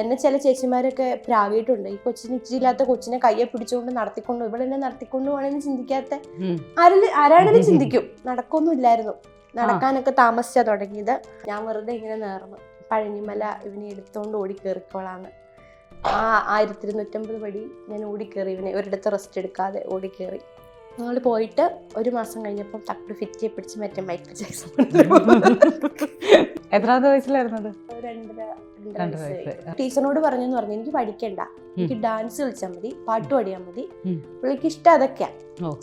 എന്നെ ചില ചേച്ചിമാരൊക്കെ പ്രാവിയിട്ടുണ്ട്. ഈ കൊച്ചിന് ഇച്ചിരി ഇല്ലാത്ത കൊച്ചിനെ കയ്യെ പിടിച്ചുകൊണ്ട് നടത്തിക്കൊണ്ടു ഇവിടെ എന്നെ നടത്തിക്കൊണ്ടു പോകണമെന്ന് ചിന്തിക്കാത്ത ആരും ആരാണെങ്കിലും ചിന്തിക്കും. നടക്കൊന്നും ഇല്ലായിരുന്നു. നടക്കാനൊക്കെ താമസിച്ചാ തുടങ്ങിയത്. ഞാൻ വെറുതെ ഇങ്ങനെ നേർന്നു പഴനിമല ഇവനെ എടുത്തോണ്ട് ഓടി കയറിക്കോളാന്ന് ആ ആയിരത്തി ഇരുന്നൂറ്റമ്പത് പടി ഞാൻ ഓടിക്കേറി ഇവനെ ഒരിടത്ത് റെസ്റ്റ് എടുക്കാതെ ഓടിക്കേറി ഞങ്ങൾ പോയിട്ട് ഒരു മാസം കഴിഞ്ഞപ്പോൾ തട്ട് ഫിറ്റ് പിടിച്ച് മറ്റേ മൈക്കിൾ ജാക്സൺ എത്രാമത്തെ വയസ്സിലായിരുന്നത്. ടീച്ചറിനോട് പറഞ്ഞെന്ന് പറഞ്ഞു എനിക്ക് പഠിക്കണ്ട. എനിക്ക് ഡാൻസ് കളിച്ചാൽ മതി പാട്ട് പാടിയാൽ മതി. പുള്ളിക്ക് ഇഷ്ടം അതൊക്കെയാ.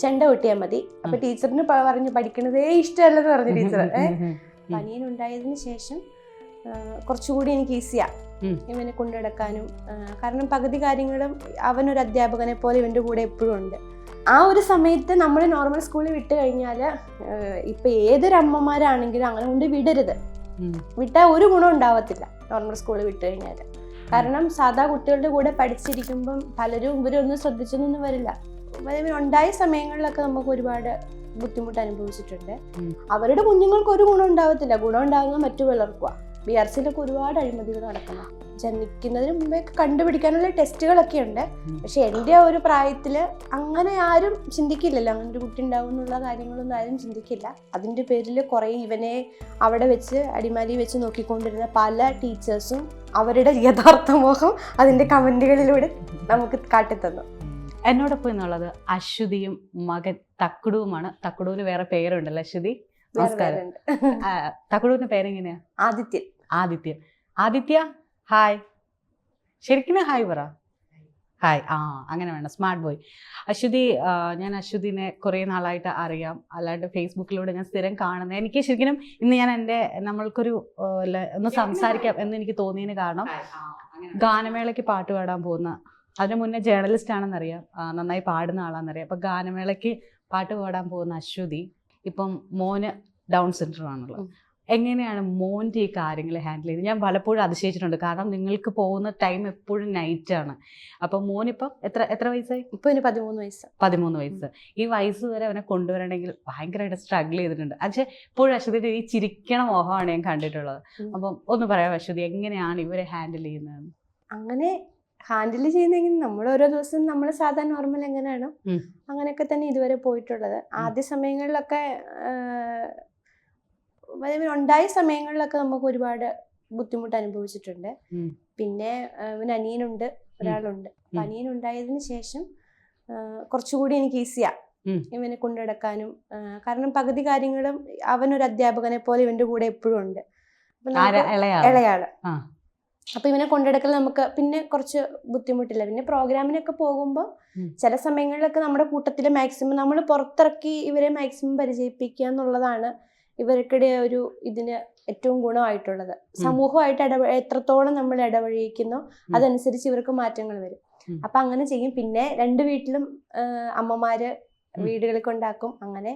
ചെണ്ട കൊട്ടിയാൽ മതി. അപ്പൊ ടീച്ചറിന് പറഞ്ഞു പഠിക്കണതേ ഇഷ്ടമല്ലെന്ന് പറഞ്ഞു ടീച്ചർ ഉണ്ടായതിനു ശേഷം കുറച്ചുകൂടി എനിക്ക് ഈസിയാ. ഇവനെ കൊണ്ടുനടക്കാനും കാരണം പകുതി കാര്യങ്ങളും അവനൊരു അധ്യാപകനെ പോലെ ഇവന്റെ കൂടെ എപ്പോഴും ഉണ്ട്. ആ ഒരു സമയത്ത് നമ്മൾ നോർമൽ സ്കൂളിൽ വിട്ട് കഴിഞ്ഞാൽ ഇപ്പം ഏതൊരു അമ്മമാരാണെങ്കിലും അങ്ങനെ കൊണ്ട് വിടരുത്. വിട്ടാൽ ഒരു ഗുണം ഉണ്ടാവത്തില്ല നോർമൽ സ്കൂളിൽ വിട്ട് കഴിഞ്ഞാൽ കാരണം സാധാ കുട്ടികളുടെ കൂടെ പഠിച്ചിരിക്കുമ്പം പലരും ഇവരൊന്നും ശ്രദ്ധിച്ചൊന്നും വരില്ല. ഉണ്ടായ സമയങ്ങളിലൊക്കെ നമുക്ക് ഒരുപാട് ബുദ്ധിമുട്ട് അനുഭവിച്ചിട്ടുണ്ട്. അവരുടെ കുഞ്ഞുങ്ങൾക്ക് ഒരു ഗുണം ഉണ്ടാവത്തില്ല. ഗുണം ഉണ്ടാകുന്ന മറ്റു പിളർക്കുക ബി ആർ സിയിലൊക്കെ ഒരുപാട് അഴിമതികൾ നടക്കുന്നു. ജനിക്കുന്നതിന് മുമ്പേ കണ്ടുപിടിക്കാനുള്ള ടെസ്റ്റുകളൊക്കെ ഉണ്ട്. പക്ഷെ എന്റെ ആ ഒരു പ്രായത്തിൽ അങ്ങനെ ആരും ചിന്തിക്കില്ലല്ലോ. അങ്ങനെ ഒരു കുട്ടി ഉണ്ടാവും എന്നുള്ള കാര്യങ്ങളൊന്നും ആരും ചിന്തിക്കില്ല. അതിന്റെ പേരിൽ കുറേ ഇവനെ അവിടെ വെച്ച് അടിമാലി വെച്ച് നോക്കിക്കൊണ്ടിരുന്ന പല ടീച്ചേഴ്സും അവരുടെ യഥാർത്ഥ മോഹം അതിന്റെ കമന്റുകളിലൂടെ നമുക്ക് കാട്ടിത്തന്നു. എന്നോടൊപ്പം എന്നുള്ളത് അശ്വതിയും മകൻ തക്കുടുവുമാണ്. തക്കുടുവിന് വേറെ പേരുണ്ടല്ലോ അശ്വതി? നമസ്കാരം. തക്കുടുവിന്റെ പേരെങ്ങനെയാ? ആദിത്യൻ. ആദിത്യൻ ആദിത്യ ഹായ് ശരിക്കും ഹായ് പറ. ഹായ് ആ അങ്ങനെ വേണം. സ്മാർട്ട് ബോയ് അശ്വതി ഞാൻ അശ്വതിനെ കുറേ നാളായിട്ട് അറിയാം. അല്ലാണ്ട് ഫേസ്ബുക്കിലൂടെ ഞാൻ സ്ഥിരം കാണുന്നത് എനിക്ക് ശരിക്കും ഇന്ന് ഞാൻ എന്റെ നമ്മൾക്കൊരു ഒന്ന് സംസാരിക്കാം എന്ന് എനിക്ക് തോന്നിയതിന് കാരണം ഗാനമേളയ്ക്ക് പാട്ട് പാടാൻ പോകുന്ന അതിന് മുന്നേ ജേർണലിസ്റ്റ് ആണെന്നറിയാം. നന്നായി പാടുന്ന ആളാണെന്നറിയാം. അപ്പം ഗാനമേളയ്ക്ക് പാട്ട് പാടാൻ പോകുന്ന അശ്വതി ഇപ്പം മോന് ഡൗൺ സിൻഡ്രോം ആണുള്ളത്. എങ്ങനെയാണ് മോന്റെ ഈ കാര്യങ്ങൾ ഹാൻഡിൽ ചെയ്ത് ഞാൻ പലപ്പോഴും അതിശയിച്ചിട്ടുണ്ട്. കാരണം നിങ്ങൾക്ക് പോകുന്ന ടൈം എപ്പോഴും നൈറ്റ് ആണ്. മോൻ മോനിപ്പം എത്ര എത്ര വയസ്സായി? ഇപ്പോൾ ഇനി പതിമൂന്ന് വയസ്സ്. പതിമൂന്ന് വയസ്സ്. ഈ വയസ്സ് വരെ അവനെ കൊണ്ടുവരണമെങ്കിൽ ഭയങ്കരമായിട്ട് സ്ട്രഗിൾ ചെയ്തിട്ടുണ്ട്. പക്ഷേ ഇപ്പോഴും അശ്വതിയുടെ ഈ ചിരിക്കണ മോഹമാണ് ഞാൻ കണ്ടിട്ടുള്ളത്. അപ്പം ഒന്ന് പറയാം അശ്വതി എങ്ങനെയാണ് ഇവരെ ഹാൻഡിൽ ചെയ്യുന്നത് അങ്ങനെ ഹാൻഡിൽ ചെയ്യുന്നെങ്കിൽ നമ്മൾ ഓരോ ദിവസം നമ്മൾ സാധാരണ നോർമൽ എങ്ങനെയാണ്. അങ്ങനെയൊക്കെ തന്നെ ഇതുവരെ പോയിട്ടുള്ളത്. ആദ്യ സമയങ്ങളിലൊക്കെ അതായത് ഉണ്ടായ സമയങ്ങളിലൊക്കെ നമുക്ക് ഒരുപാട് ബുദ്ധിമുട്ട് അനുഭവിച്ചിട്ടുണ്ട്. പിന്നെ ഇവന് അനിയനുണ്ട് ഒരാളുണ്ട്. അപ്പൊ അനിയനുണ്ടായതിനു അനിയൻ ഉണ്ടായതിനു ശേഷം കുറച്ചുകൂടി എനിക്ക് ഈസിയാ. ഇവനെ കൊണ്ടുനടക്കാനും കാരണം പകുതി കാര്യങ്ങളും അവനൊരു അധ്യാപകനെ പോലെ ഇവന്റെ കൂടെ എപ്പോഴും ഉണ്ട്. ഇളയാൾ? അപ്പൊ ഇവനെ കൊണ്ടെടുക്കൽ നമുക്ക് പിന്നെ കുറച്ച് ബുദ്ധിമുട്ടില്ല. പിന്നെ പ്രോഗ്രാമിനൊക്കെ പോകുമ്പോൾ ചില സമയങ്ങളിലൊക്കെ നമ്മുടെ കൂട്ടത്തിൽ മാക്സിമം നമ്മൾ പുറത്തിറക്കി ഇവരെ മാക്സിമം പരിചയിപ്പിക്കുക എന്നുള്ളതാണ് ഇവർക്കിടെ ഒരു ഇതിന് ഏറ്റവും ഗുണമായിട്ടുള്ളത്. സമൂഹമായിട്ട് ഇടപ എത്രത്തോളം നമ്മൾ ഇടപഴകിക്കുന്നോ അതനുസരിച്ച് ഇവർക്ക് മാറ്റങ്ങൾ വരും. അപ്പൊ അങ്ങനെ ചെയ്യും. പിന്നെ രണ്ട് വീട്ടിലും അമ്മമാര് വീടുകളിൽ കൊണ്ടാക്കും അങ്ങനെ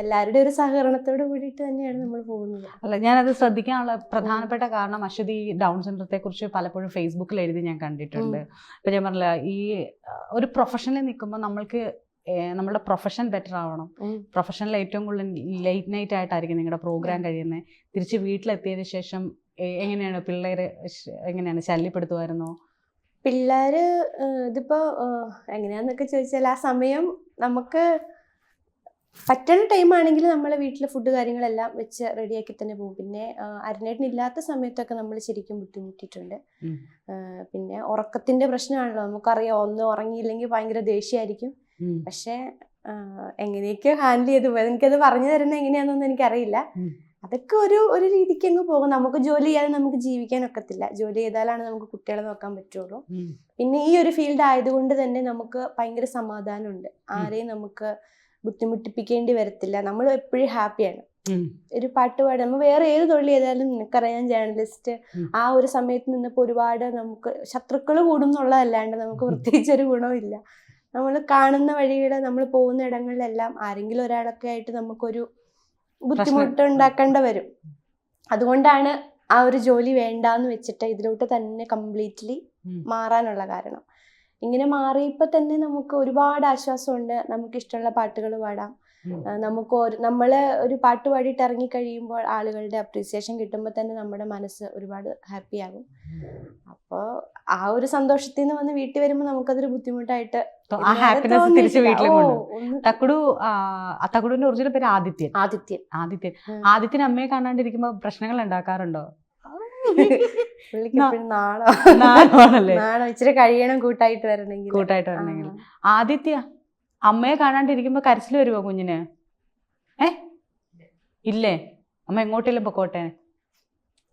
എല്ലാവരുടെ ഒരു സഹകരണത്തോട് കൂടിയിട്ട് തന്നെയാണ് നമ്മൾ പോകുന്നത്. അല്ല ഞാനത് ശ്രദ്ധിക്കാനുള്ള പ്രധാനപ്പെട്ട കാരണം അശ്വതി ഡൗൺ സിൻഡ്രത്തെ കുറിച്ച് പലപ്പോഴും ഫേസ്ബുക്കിൽ എഴുതി ഞാൻ കണ്ടിട്ടുണ്ട്. ഇപ്പൊ ഞാൻ പറഞ്ഞില്ല ഈ ഒരു പ്രൊഫഷനിൽ നിൽക്കുമ്പോൾ നമ്മൾക്ക് നമ്മുടെ പ്രൊഫഷൻ ബെറ്റർ ആവണം. പ്രൊഫഷണൽ പ്രൊഫഷനിൽ ഏറ്റവും കൂടുതൽ ലേറ്റ് നൈറ്റ് ആയിട്ടായിരിക്കും നിങ്ങളുടെ പ്രോഗ്രാം കഴിയുന്നത് തിരിച്ച് വീട്ടിലെത്തിയതിന് ശേഷം എങ്ങനെയാണ് പിള്ളേര് എങ്ങനെയാണ് ശല്യപ്പെടുത്തുമായിരുന്നോ പിള്ളേര് ഇതിപ്പോ എങ്ങനെയാന്നൊക്കെ ചോദിച്ചാൽ ആ സമയം നമുക്ക് പറ്റുന്ന ടൈം ആണെങ്കിൽ നമ്മൾ വീട്ടിൽ ഫുഡ് കാര്യങ്ങളെല്ലാം വെച്ച് റെഡിയാക്കി തന്നെ പോകും. പിന്നെ അരനേട്ടൻ ഇല്ലാത്ത സമയത്തൊക്കെ നമ്മൾ ശരിക്കും ബുദ്ധിമുട്ടിയിട്ടുണ്ട്. പിന്നെ ഉറക്കത്തിന്റെ പ്രശ്നമാണല്ലോ. നമുക്കറിയാം ഒന്ന് ഉറങ്ങിയില്ലെങ്കിൽ ഭയങ്കര ദേഷ്യമായിരിക്കും. പക്ഷേ എങ്ങനെയൊക്കെ ഹാൻഡിൽ ചെയ്തു. പോയത് എനിക്കത് പറഞ്ഞു തരുന്നത് എങ്ങനെയാണെന്നൊന്നും എനിക്കറിയില്ല. അതൊക്കെ ഒരു ഒരു രീതിക്ക് അങ്ങ് പോകും. നമുക്ക് ജോലി ചെയ്യാതെ നമുക്ക് ജീവിക്കാൻ ഒക്കത്തില്ല. ജോലി ചെയ്താലാണ് നമുക്ക് കുട്ടികളെ നോക്കാൻ പറ്റുള്ളൂ. പിന്നെ ഈ ഒരു ഫീൽഡ് ആയതുകൊണ്ട് തന്നെ നമുക്ക് ഭയങ്കര സമാധാനമുണ്ട്. ആരെയും നമുക്ക് ബുദ്ധിമുട്ടിപ്പിക്കേണ്ടി വരത്തില്ല. നമ്മൾ എപ്പോഴും ഹാപ്പിയാണ്. ഒരു പാട്ട് പാടി നമ്മൾ വേറെ ഏത് തൊഴിൽ ചെയ്താലും നിനക്കറിയാം ജേർണലിസ്റ്റ് ആ ഒരു സമയത്ത് നിന്നപ്പോൾ ഒരുപാട് നമുക്ക് ശത്രുക്കൾ കൂടും എന്നുള്ളതല്ലാണ്ട് നമുക്ക് പ്രത്യേകിച്ച് ഒരു ഗുണമില്ല നമ്മൾ കാണുന്ന വഴികൾ നമ്മൾ പോകുന്ന ഇടങ്ങളിലെല്ലാം ആരെങ്കിലും ഒരാളൊക്കെ ആയിട്ട് നമുക്കൊരു ബുദ്ധിമുട്ട് ഉണ്ടാക്കേണ്ട വരും. അതുകൊണ്ടാണ് ആ ഒരു ജോലി വേണ്ടാന്ന് വെച്ചിട്ട് ഇതിലോട്ട് തന്നെ കംപ്ലീറ്റ്ലി. മാറാനുള്ള കാരണം. ഇങ്ങനെ മാറിയപ്പോൾ തന്നെ നമുക്ക് ഒരുപാട് ആശ്വാസമുണ്ട്. നമുക്ക് ഇഷ്ടമുള്ള പാട്ടുകൾ പാടാം. നമുക്ക് ഒരു നമ്മൾ ഒരു പാട്ട് പാടിയിട്ട് ഇറങ്ങി കഴിയുമ്പോൾ ആളുകളുടെ അപ്രീസിയേഷൻ കിട്ടുമ്പോൾ തന്നെ നമ്മുടെ മനസ്സ് ഒരുപാട് ഹാപ്പി ആകും. അപ്പോൾ ആ ഒരു സന്തോഷത്തിൽ നിന്ന് വന്ന് വീട്ടിൽ വരുമ്പോൾ നമുക്കതൊരു ബുദ്ധിമുട്ടായിട്ട് ആ ഹാപ്പിനെസ് തിരിച്ച്. വീട്ടിലേക്ക് തക്കുടു തക്കുടുവിന്റെ ഒറിജിനൽ പേര് ആദിത്യൻ. ആദിത്യൻ. ആദിത്യൻ. ആദിത്യൻ അമ്മയെ കാണാണ്ടിരിക്കുമ്പോ പ്രശ്നങ്ങൾ ഉണ്ടാക്കാറുണ്ടോ? നാളോ. നാളോ. ഇച്ചിരി കഴിയണം കൂട്ടായിട്ട് വരണമെങ്കിൽ കൂട്ടായിട്ട് വരണമെങ്കിൽ ആദിത്യ അമ്മയെ കാണാണ്ടിരിക്കുമ്പോ കരച്ചിൽ വരുമോ കുഞ്ഞിന്? ഏ? ഇല്ലേ? അമ്മ എങ്ങോട്ടെങ്കിലും പൊക്കോട്ടെ?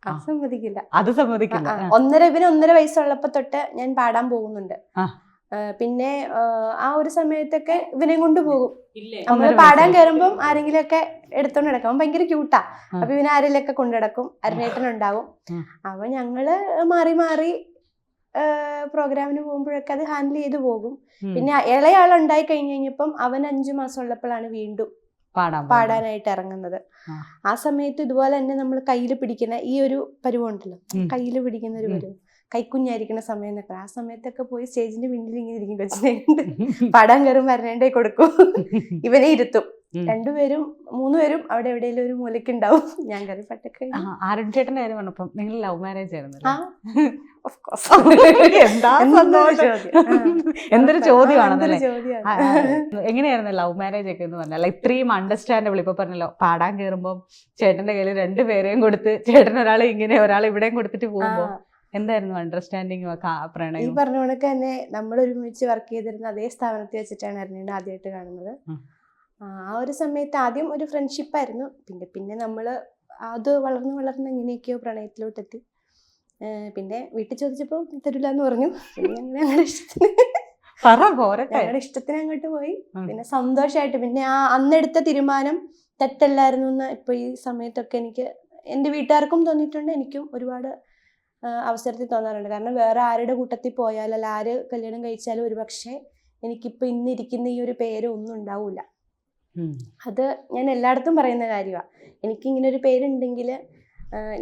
അത് സമ്മതിക്കില്ല. അത് സമ്മതിക്കില്ല. ഒന്നര ഇവന് ഒന്നര വയസ്സുള്ളപ്പോ തൊട്ട് ഞാൻ പാടാൻ പോകുന്നുണ്ട്. പിന്നെ ആ, ഒരു സമയത്തൊക്കെ ഇവനെ കൊണ്ട് പോകും. നമ്മൾ പാടാൻ കയറുമ്പോൾ കയറുമ്പം ആരെങ്കിലും ഒക്കെ എടുത്തോണ്ട് നടക്കും. അവൻ ഭയങ്കര ക്യൂട്ടാ. അപ്പൊ ഇവനെ ആരെങ്കിലും ഒക്കെ കൊണ്ടുനടക്കും അരനേട്ടനുണ്ടാവും ഉം. അപ്പൊ ഞങ്ങൾ മാറി മാറി പ്രോഗ്രാമിന് പോകുമ്പോഴൊക്കെ അത് ഹാൻഡിൽ ചെയ്ത് പോകും. പിന്നെ ഇളയാൾ ഉണ്ടായി കഴിഞ്ഞ് കഴിഞ്ഞപ്പം അവൻ അഞ്ചു മാസം ഉള്ളപ്പോഴാണ് വീണ്ടും പാടാനായിട്ട് ഇറങ്ങുന്നത് ആ. സമയത്ത് ഇതുപോലെ തന്നെ നമ്മൾ കയ്യിൽ പിടിക്കുന്ന ഈ ഒരു പരുവുണ്ടല്ലോ. കയ്യിൽ പിടിക്കുന്ന ഒരു. പരുവ് കൈക്കുഞ്ഞായിരിക്കുന്ന സമയം എന്നൊക്കെ ആ സമയത്തൊക്കെ പോയി സ്റ്റേജിന്റെ പിന്നിൽ ഇങ്ങനെ ഇരിക്കും കൊച്ചിനെ പാടാൻ കയറും വരണേണ്ടേ കൊടുക്കും ഇവനെ ഇരുത്തും. രണ്ടുപേരും മൂന്നുപേരും അവിടെ എവിടെയെങ്കിലും ഒരു മൂലയ്ക്ക് ഉണ്ടാവും ഞാൻ കറി പട്ടൊക്കെ ആ, ആരുൺ ചേട്ടന്റെ കാര്യം പറഞ്ഞപ്പം നിങ്ങൾ ലവ് മാരേജ് ആയിരുന്നല്ലേ ആ of course. എന്താ എന്തൊരു ചോദ്യമാണ്. എങ്ങനെയായിരുന്നു ലവ് മാരേജ് ഒക്കെ എന്ന് പറഞ്ഞാൽ? ഇത്രയും അണ്ടർസ്റ്റാൻഡബിൾ ഇപ്പൊ പറഞ്ഞല്ലോ പാടാൻ കയറുമ്പോൾ ചേട്ടന്റെ കയ്യിൽ രണ്ടുപേരെയും കൊടുത്ത് ചേട്ടൻ ഒരാളെ ഇങ്ങനെ ഒരാളെ ഇവിടെയും കൊടുത്തിട്ട് പോകുമ്പോ എന്തായിരുന്നു അണ്ടർസ്റ്റാൻഡിങ് ഈ പ്രണയം? പറഞ്ഞ കണക്ക് തന്നെ നമ്മൾ ഒരുമിച്ച് വർക്ക് ചെയ്തിരുന്ന അതേ സ്ഥാപനത്തിൽ വെച്ചിട്ടാണ് അറിഞ്ഞിട്ട് ആദ്യമായിട്ട് കാണുന്നത്. ആ ഒരു സമയത്ത് ആദ്യം ഒരു ഫ്രണ്ട്ഷിപ്പായിരുന്നു പിന്നെ പിന്നെ നമ്മൾ അത് വളർന്ന് വളർന്ന് എങ്ങനെയൊക്കെയോ പ്രണയത്തിലോട്ടെത്തി. പിന്നെ വീട്ടിൽ ചോദിച്ചപ്പോൾ തരില്ല എന്ന് പറഞ്ഞു. പിന്നെ ഞങ്ങളുടെ ഇഷ്ടത്തിന് പറ പോരട്ടെ. ഞങ്ങളുടെ ഇഷ്ടത്തിന് അങ്ങോട്ട് പോയി. പിന്നെ സന്തോഷമായിട്ട് പിന്നെ ആ അന്നെടുത്ത തീരുമാനം തെറ്റല്ലായിരുന്നു എന്ന് ഇപ്പൊ ഈ സമയത്തൊക്കെ എനിക്ക് എന്റെ വീട്ടുകാർക്കും തോന്നിയിട്ടുണ്ട്. എനിക്കും ഒരുപാട് അവസരത്തിൽ തോന്നാറുണ്ട്. കാരണം വേറെ ആരുടെ കൂട്ടത്തിൽ പോയാലും അല്ല ആര് കല്യാണം കഴിച്ചാലും ഒരുപക്ഷെ എനിക്കിപ്പോൾ ഇന്നിരിക്കുന്ന ഈ ഒരു പേര് ഒന്നും ഉണ്ടാവില്ല. അത് ഞാൻ എല്ലായിടത്തും പറയുന്ന കാര്യമാണ് എനിക്കിങ്ങനെ ഒരു പേരുണ്ടെങ്കിൽ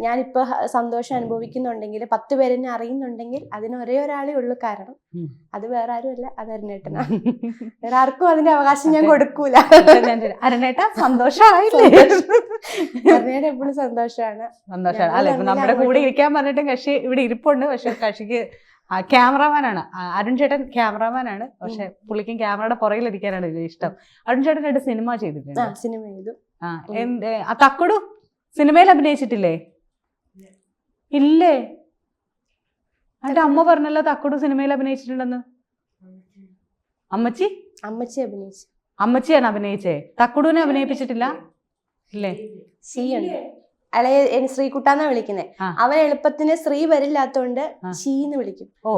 ഞാനിപ്പോൾ സന്തോഷം അനുഭവിക്കുന്നുണ്ടെങ്കിൽ പത്ത് പേരെന്നെ അറിയുന്നുണ്ടെങ്കിൽ അതിന് ഒരേ ഒരാളേ ഉള്ളൂ കാരണം അത് വേറെ ആരുമല്ല അത് അരുണേട്ടനാ. വേറെ ആർക്കും അതിന്റെ അവകാശം ഞാൻ കൊടുക്കൂല. അരുണേട്ട അരുണേട്ടാ സന്തോഷമായില്ലേ അരുണേട്ടൻ എപ്പോഴും സന്തോഷമാണ് സന്തോഷമാണ് അല്ല? നമ്മുടെ കൂടെ ഇരിക്കാൻ പറഞ്ഞിട്ടും കക്ഷി ഇവിടെ ഇരിപ്പുണ്ട്. പക്ഷെ കക്ഷിക്ക് ക്യാമറാമാനാണ്. അരുൺ ചേട്ടൻ ക്യാമറാമാനാണ്. പക്ഷെ പുള്ളിക്കും ക്യാമറയുടെ പുറകിലിരിക്കാനാണ് ഇഷ്ടം. അരുൺ ചേട്ടനായിട്ട് സിനിമ ചെയ്തിട്ടുണ്ട്. സിനിമ ചെയ്തു. ആ തക്കടു സിനിമയിൽ അഭിനയിച്ചിട്ടില്ലേ? ഇല്ലേ? എന്റെ അമ്മ പറഞ്ഞല്ലോ തക്കടു സിനിമയിൽ അഭിനയിച്ചിട്ടുണ്ടെന്ന്. അമ്മച്ചി? അമ്മച്ചി അഭിനയിച്ചു. അമ്മച്ചിയാണ് അഭിനയിച്ചേ. തക്കുടുവിനെ അഭിനയിപ്പിച്ചിട്ടില്ല? ഇല്ലേ? അളയെ ശ്രീകുട്ടാന്നാ വിളിക്കുന്നത് അവൻ എളുപ്പത്തിന് ശ്രീ വരില്ലാത്തോണ്ട്. ഷീന്ന് വിളിക്കും. ഓ.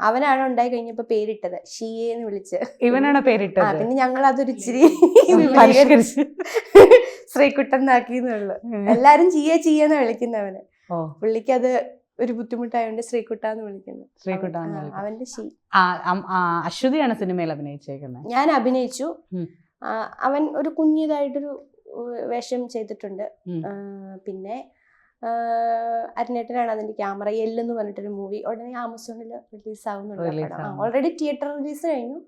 അവനാണ് ഉണ്ടായി കഴിഞ്ഞപ്പോ പേരിട്ടത്. ഷീയെന്ന് വിളിച്ച്. ഇവനാണ് പേരിട്ടത്. പിന്നെ ഞങ്ങൾ അതൊരു ഇച്ചിരി എന്നാക്കിയെന്നുള്ളു എല്ലാരും ചീയ ചീയെന്ന് വിളിക്കുന്നവന്. പുള്ളിക്ക് അത് ഒരു ബുദ്ധിമുട്ടായോണ്ട് ശ്രീകുട്ടാന്ന് വിളിക്കുന്നു. ശ്രീകുട്ടാന്ന് ആ, അവന്റെ ഷീ അശ്വതിയാണ് സിനിമയിൽ അഭിനയിച്ചേക്കുന്നത് ഞാൻ അഭിനയിച്ചു. അവൻ ഒരു കുഞ്ഞിതായിട്ടൊരു വേഷം ചെയ്തിട്ടുണ്ട്. പിന്നെ അരിനേട്ടനാണ് അരുണേട്ടനാണ് അതിന്റെ ക്യാമറ. എല്ലെന്ന് പറഞ്ഞിട്ടൊരു മൂവി ഉടനെ ആമസോണിൽ റിലീസ് ആവുന്നുണ്ട് ആവുന്നു. ഓൾറെഡി തിയേറ്റർ റിലീസ് കഴിഞ്ഞു.